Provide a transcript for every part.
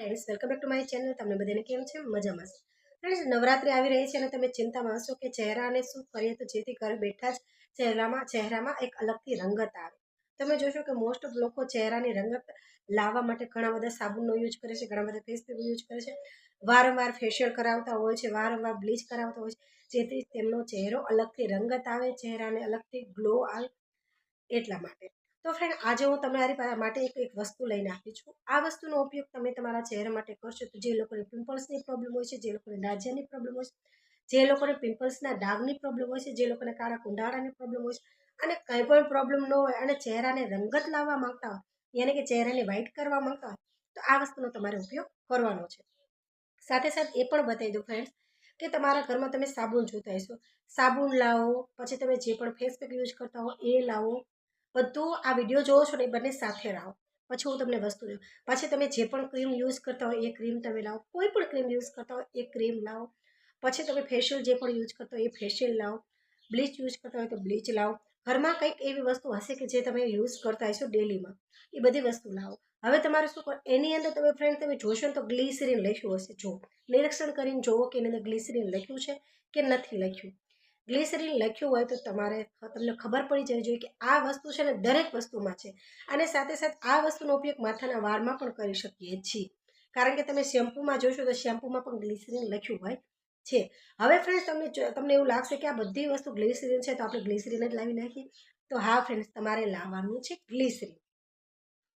Friends welcome back to my channel તમને બધાને કેમ છે? મજામાં છે. ફ્રેન્ડ્સ નવરાત્રિ આવી રહી છે અને તમે ચિંતામાં હશો કે ચહેરાને શું કરીએ તો જેથી ઘરે બેઠા જ ચહેરામાં ચહેરામાં એક અલગથી રંગત આવે. તમે જોશો કે મોસ્ટ ઓફ લોકો ચહેરાની રંગત લાવવા માટે ઘણા બધા સાબુનનો યુઝ કરે છે, ઘણા બધા ફેસ યુઝ કરે છે. વારંવાર ફેશિયલ કરાવતા હોય છે, વારંવાર બ્લીચ કરાવતા હોય છે, જેથી તેમનો ચહેરો અલગથી રંગત આવે, ચહેરાને અલગથી ગ્લો આવે એટલા માટે. તો ફ્રેન્ડ આજે હું તમારી માટે એક એક વસ્તુ લઈને આપી છું. આ વસ્તુનો ઉપયોગ તમે તમારા ચહેરા માટે કરશો તો જે લોકોને પિમ્પલ્સની પ્રોબ્લેમ હોય છે, જે લોકોને દાજિયાની પ્રોબ્લેમ હોય છે, જે લોકોને પિમ્પલ્સના ડાઘની પ્રોબ્લેમ હોય છે, જે લોકોને કાળા કુંડાળાની પ્રોબ્લેમ હોય છે, અને કંઈ પણ પ્રોબ્લેમ ન હોય અને ચહેરાને રંગત લાવવા માંગતા હોય, યાની કે ચહેરાને વ્હાઇટ કરવા માંગતા હોય, તો આ વસ્તુનો તમારે ઉપયોગ કરવાનો છે. સાથે સાથે એ પણ બતાવી દઉં ફ્રેન્ડ્સ કે તમારા ઘરમાં તમે સાબુન જોતા હશો. સાબુન લાવો, પછી તમે જે પણ ફેસ પેક યુઝ કરતા હો એ લાવો બધું આ વીડિયો જોવો છો ને એ બંને સાથે લાવો. પછી હું તમને વસ્તુ દઉં. પછી તમે જે પણ ક્રીમ યુઝ કરતા હોય એ ક્રીમ તમે લાવો. કોઈ પણ ક્રીમ યુઝ કરતા હોય એ ક્રીમ લાવો. પછી તમે ફેશિયલ જે પણ યુઝ કરતા હોય એ ફેશિયલ લાવો. બ્લીચ યુઝ કરતા હોય તો બ્લીચ લાવો. ઘરમાં કંઈક એવી વસ્તુ હશે કે જે તમે યુઝ કરતા હશો ડેલીમાં એ બધી વસ્તુ લાવો. હવે તમારે શું કરો, એની અંદર તમે ફ્રેન્ડ તમે જોશો ને તો ગ્લિસરીન લખ્યું હશે. જો. નિરીક્ષણ કરીને જુઓ કે એની અંદર ગ્લિસરીન લખ્યું છે કે નથી લખ્યું. ગ્લિસરીન લખ્યું હોય તો તમારે તમને ખબર પડી જવી જોઈએ કે આ વસ્તુ છે ને દરેક વસ્તુમાં છે. અને સાથે સાથે આ વસ્તુનો ઉપયોગ માથાના વાળમાં પણ કરી શકીએ છીએ. કારણ કે તમે શેમ્પૂમાં જોશો તો શેમ્પૂમાં પણ ગ્લિસરીન લખ્યું હોય છે. હવે ફ્રેન્ડ્સ તમને તમને એવું લાગશે કે આ બધી વસ્તુ ગ્લિસરીન છે તો આપણે ગ્લિસરીન જ લાવી નાખીએ. તો હા ફ્રેન્ડ્સ તમારે લાવવાનું છે ગ્લિસરીન.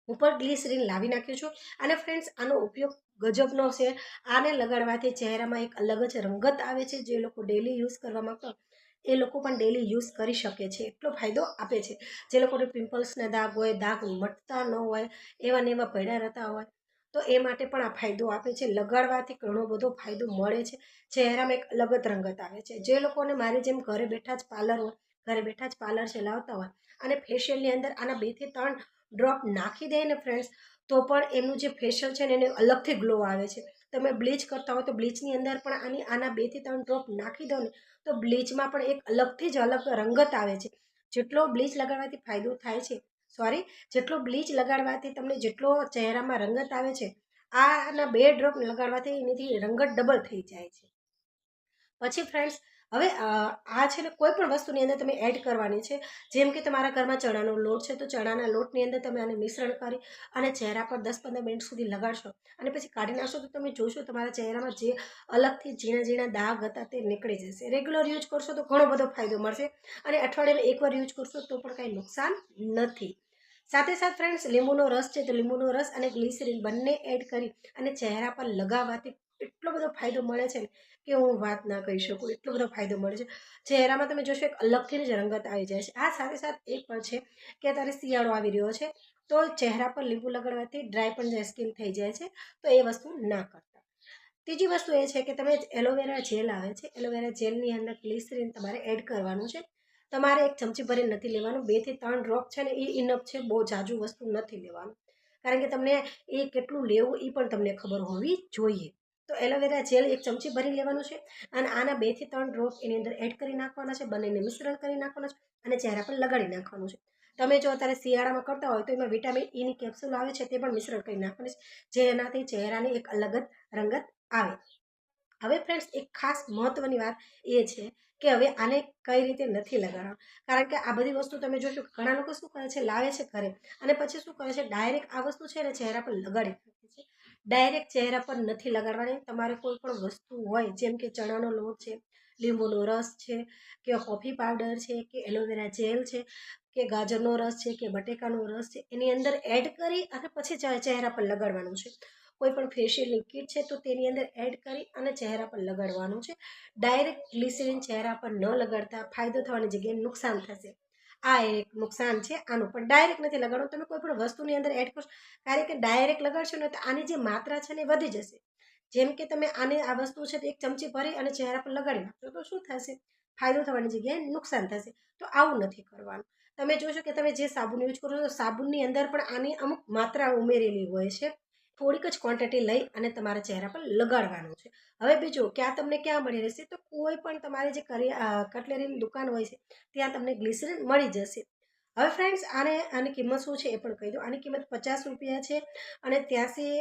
હું પણ ગ્લિસરીન લાવી નાખ્યું છું. અને ફ્રેન્ડ્સ આનો ઉપયોગ ગજબનો છે. આને લગાડવાથી ચહેરામાં એક અલગ જ રંગત આવે છે. જે લોકો ડેલી યુઝ કરવા માંગતા એ લોકો પણ ડેલી યુઝ કરી શકે છે. એટલો ફાયદો આપે છે. જે લોકોને પિમ્પલ્સના દાગ હોય, દાગ મટતા ન હોય, એવા ને એવા પડ્યા રહેતા હોય, તો એ માટે પણ આ ફાયદો આપે છે. લગાડવાથી ઘણો બધો ફાયદો મળે છે. ચહેરામાં એક અલગ જ રંગત આવે છે. જે લોકોને મારી જેમ ઘરે બેઠા જ પાર્લર હોય, ઘરે બેઠા જ પાર્લર ચલાવતા હોય અને ફેશિયલની અંદર આના બેથી ત્રણ ડ્રોપ નાખી દે ને ફ્રેન્ડ્સ તો પણ એમનું જે ફેશિયલ છે ને એને અલગથી ગ્લો આવે છે. તમે બ્લીચ કરતા હોય તો બ્લીચની અંદર પણ આની આના બેથી ત્રણ ડ્રોપ નાખી દો ને, તો બ્લીચમાં પણ એક અલગથી જ અલગ રંગત આવે છે. જેટલો બ્લીચ લગાડવાથી ફાયદો થાય છે. સોરી, જેટલો બ્લીચ લગાડવાથી તમને જેટલો ચહેરામાં રંગત આવે છે, આના બે ડ્રોપ લગાડવાથી એનીથી રંગત ડબલ થઈ જાય છે. પછી ફ્રેન્ડ્સ હવે આ છે ને કોઈ પણ વસ્તુની અંદર તમે એડ કરવાની છે. જેમ કે તમારા ઘરમાં ચણાનો લોટ છે, તો ચણાના લોટની અંદર તમે આને મિશ્રણ કરી અને ચહેરા પર દસ પંદર મિનિટ સુધી લગાડશો અને પછી કાઢી નાખશો તો તમે જોશો તમારા ચહેરામાં જે અલગથી ઝીણા ઝીણા દાગ હતા તે નીકળી જશે. રેગ્યુલર યુઝ કરશો તો ઘણો બધો ફાયદો મળશે અને અઠવાડિયામાં એકવાર યુઝ કરશો તો પણ કાંઈ નુકસાન નથી. સાથે સાથે ફ્રેન્ડ્સ લીંબુનો રસ છે તો લીંબુનો રસ અને ગ્લિસરીન બંને એડ કરી અને ચહેરા પર લગાવવાથી એટલો બધો ફાયદો મળે છે ને કે હું વાત ના કહી શકું, એટલો બધો ફાયદો મળે છે. ચહેરામાં તમે જોશો એક અલગથી જ રંગત આવી જાય છે. આ સાથે સાથે એ પણ છે કે અત્યારે શિયાળો આવી રહ્યો છે, તો ચહેરા પર લીંબુ લગાડવાથી ડ્રાય પણ જાય સ્કિન થઈ જાય છે, તો એ વસ્તુ ના કરતા. ત્રીજી વસ્તુ એ છે કે તમે એલોવેરા જેલ આવે છે, એલોવેરા જેલની અંદર ગ્લિસરીન તમારે એડ કરવાનું છે. તમારે એક ચમચી ભરીને નથી લેવાનું બેથી ત્રણ ડ્રોપ છે ને એ ઇનફ છે, બહુ જાજુ વસ્તુ નથી લેવાનું. કારણ કે તમને એ કેટલું લેવું એ પણ તમને ખબર હોવી જોઈએ. તો એલોવેરા જેલ એક ચમચી ભરી લેવાનું છે અને આના બેથી ત્રણ ડ્રોપ એની અંદર એડ કરી નાખવાના છે, બંનેને મિશ્રણ કરી નાખવાના છે અને ચહેરા પર લગાડી નાખવાનું છે. તમે જો અત્યારે શિયાળામાં કરતા હોય તો એમાં વિટામિન ઈની કેપ્સ્યુલ આવે છે તે પણ મિશ્રણ કરી નાખવાની છે જેનાથી ચહેરાની એક અલગ જ રંગત આવે. હવે ફ્રેન્ડ્સ એક ખાસ મહત્ત્વની વાત એ છે કે હવે આને કઈ રીતે નથી લગાડવાનું. કારણ કે આ બધી વસ્તુ તમે જોશો ઘણા લોકો શું કરે છે, લાવે છે ઘરે અને પછી શું કરે છે, ડાયરેક્ટ આ વસ્તુ છે ને ચહેરા પર લગાડી નાખે છે. ડાયરેક્ટ ચહેરા પર નથી લગાડવાની. તમારે કોઈ પણ વસ્તુ હોય, જેમ કે ચણાનો લોટ છે, લીંબુનો રસ છે, કે કોફી પાવડર છે, કે એલોવેરા જેલ છે, કે ગાજરનો રસ છે, કે બટેકાનો રસ છે, એની અંદર એડ કરી અને પછી ચહે- ચહેરા પર લગાડવાનું છે. કોઈ પણ ફેશિયલ કીટ છે, તો તેની અંદર એડ કરી અને ચહેરા પર લગાડવાનું છે. ડાયરેક્ટ ગ્લિસરીન ચહેરા પર ન લગાડતા ફાયદો થવાની જગ્યાએ નુકસાન થશે. આ એક નુકસાન છે, આનું. પણ ડાયરેક્ટ નથી લગાડવાનું તમે કોઈ પણ વસ્તુની અંદર એડ કરશો, કારણ કે ડાયરેક્ટ લગાડશો ને તો આની જે માત્રા છે ને વધી જશે. જેમ કે તમે આને, આ વસ્તુ છે એક ચમચી ભરી અને ચહેરા પર લગાડી નાખશો, તો શું થશે? ફાયદો થવાની જગ્યાએ નુકસાન થશે. તો આવું નથી કરવાનું. તમે જોશો કે તમે જે સાબુન યુઝ કરો છો સાબુનની અંદર પણ આની અમુક માત્રા ઉમેરેલી હોય છે. થોડીક જ ક્વોન્ટિટી લઈ અને તમારા ચહેરા પર લગાડવાનું છે. હવે બીજું કે આ તમને ક્યાં મળી રહેશે? તો કોઈ પણ તમારી જે કરી કટલેરીની દુકાન હોય છે, ત્યાં તમને ગ્લિસરીન મળી જશે. હવે ફ્રેન્ડ્સ આને, આની કિંમત શું છે એ પણ કહી દો આની કિંમત પચાસ રૂપિયા છે અને ત્યાંસી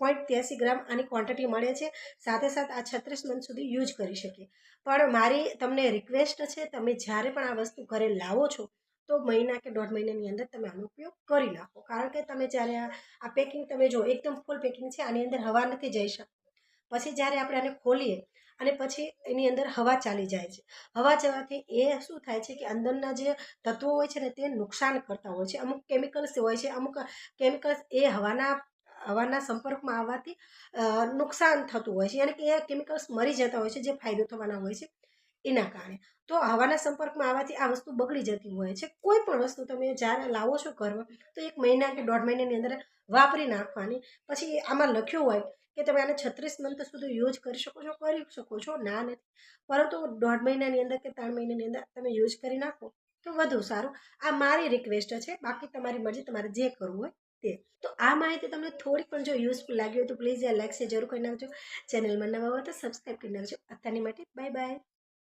પોઈન્ટ ત્યાંસી ગ્રામ આની ક્વોન્ટિટી મળે છે. સાથે સાથે આ છત્રીસ મંથ સુધી યુઝ કરી શકીએ. પણ મારી તમને રિક્વેસ્ટ છે, તમે જ્યારે પણ આ વસ્તુ ઘરે લાવો છો તો મહિના કે દોઢ મહિનાની અંદર તમે આનો ઉપયોગ કરી નાખો. કારણ કે તમે જ્યારે આ પેકિંગ તમે જો, એકદમ ફૂલ પેકિંગ છે, આની અંદર હવા નથી જઈ શકતી. પછી જ્યારે આપણે આને ખોલીએ, અને પછી એની અંદર હવા ચાલી જાય છે. હવા જવાથી એ શું થાય છે કે અંદરના જે તત્વો હોય છે ને, તે નુકસાન કરતા હોય છે. અમુક કેમિકલ્સ હોય છે, અમુક કેમિકલ્સ એ હવાના હવાના સંપર્કમાં આવવાથી નુકસાન થતું હોય છે. યાની કે એ કેમિકલ્સ મરી જતા હોય છે, જે ફાયદો થવાના હોય છે. એના કારણે. તો હવાના સંપર્કમાં આવવાથી આ વસ્તુ બગડી જતી હોય છે. કોઈ પણ વસ્તુ તમે જ્યારે લાવો છો ઘરમાં, તો એક મહિના કે દોઢ મહિનાની અંદર વાપરી નાખવાની. પછી આમાં લખ્યું હોય કે તમે આને છત્રીસ મંથ સુધી યુઝ કરી શકો છો, કરી શકો છો, ના નથી. પરંતુ દોઢ મહિનાની અંદર કે ત્રણ મહિનાની અંદર તમે યુઝ કરી નાખો, તો વધુ સારું. આ મારી રિક્વેસ્ટ છે. બાકી તમારી મરજી, તમારે જે કરવું હોય તે. તો આ માહિતી તમને થોડીક પણ જો યુઝફુલ લાગી હોય તો પ્લીઝ યાર લાઈક છે જરૂર કરી નાખજો. ચેનલમાં નવા હોય તો સબસ્ક્રાઈબ કરી નાખજો. અત્યારની માટે બાય બાય